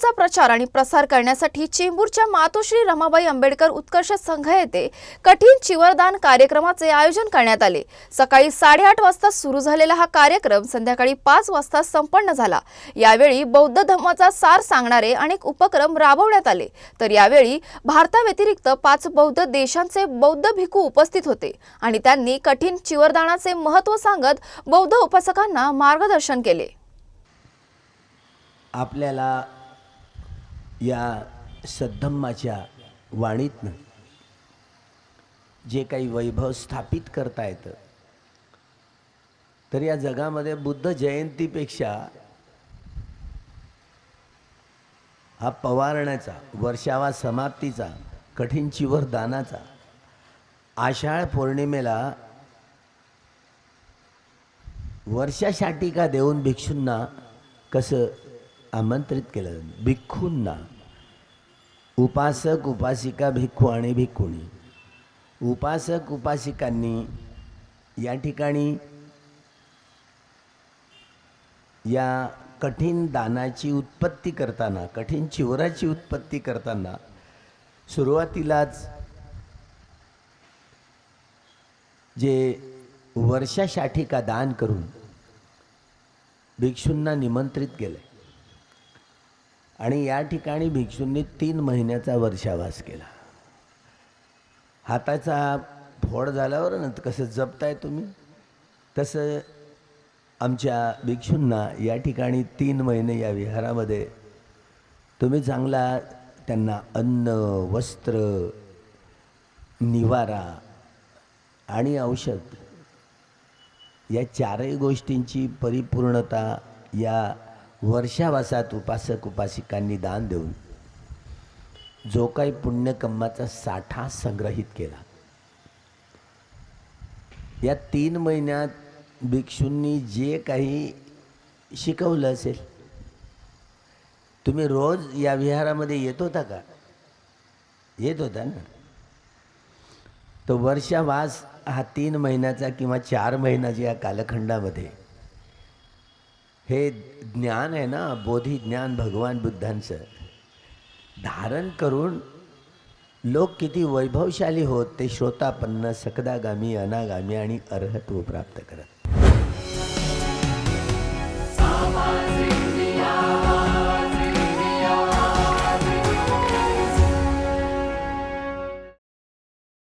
धम्माचा प्रचार आणि प्रसार करण्यासाठी चेंबूरच्या मातोश्री रमाबाई आंबेडकर उत्कर्ष संघ येथे कठीण चिवरदान कार्यक्रमाचे आयोजन करण्यात आले. सकाळी साडेआठ वाजता सुरू झालेला हा कार्यक्रम संध्याकाळी पाच वाजता संपन्न झाला. यावेळी बौद्ध धर्माचा सार सांगणारे अनेक उपक्रम राबवण्यात आले. तर यावेळी भारताव्यतिरिक्त पाच बौद्ध देशांचे बौद्ध भिक्खू उपस्थित होते आणि त्यांनी कठीण चिवरदानाचे महत्त्व सांगत बौद्ध उपासकांना मार्गदर्शन केले. आपल्याला या सद्धम्माच्या वाणीतनं जे काही वैभव स्थापित करता येतं तर या जगामध्ये बुद्ध जयंतीपेक्षा हा पवारण्याचा वर्षावा समाप्तीचा कठीण चिवर दानाचा आषाढ पौर्णिमेला वर्षाशाटिका देऊन भिक्षूंना कसं आमंत्रित केलं. भिक्खूंना. उपासक उपासिका भिक्खू आणि भिक्खुणी. उपासक उपासिकांनी या ठिकाणी या कठीण दानाची उत्पत्ती करताना कठीण चिवराची उत्पत्ती करताना सुरुवातीलाच जे वर्षाशाठिका दान करून भिक्षूंना निमंत्रित केलं आणि या ठिकाणी भिक्षूंनी तीन महिन्याचा वर्षावास केला. हाताचा फोड झाल्यावर ना कसं जपताय तुम्ही? तसं आमच्या भिक्षूंना या ठिकाणी तीन महिने या विहारामध्ये तुम्ही चांगला त्यांना अन्न वस्त्र निवारा आणि औषध या चारही गोष्टींची परिपूर्णता या वर्षावासात उपासक उपासिकांनी दान देऊन जो काही पुण्यकम्माचा साठा संग्रहित केला. या तीन महिन्यात भिक्षूंनी जे काही शिकवलं असेल तुम्ही रोज या विहारामध्ये येत होता का? येत होता ना? तो वर्षावास हा तीन महिन्याचा किंवा चार महिन्याच्या या कालखंडामध्ये हे ज्ञान आहे ना बोधी ज्ञान भगवान बुद्धांचं. धारण करून लोक किती वैभवशाली होत ते श्रोतापन्न सकदागामी अनागामी आणि अर्हत्व प्राप्त करत.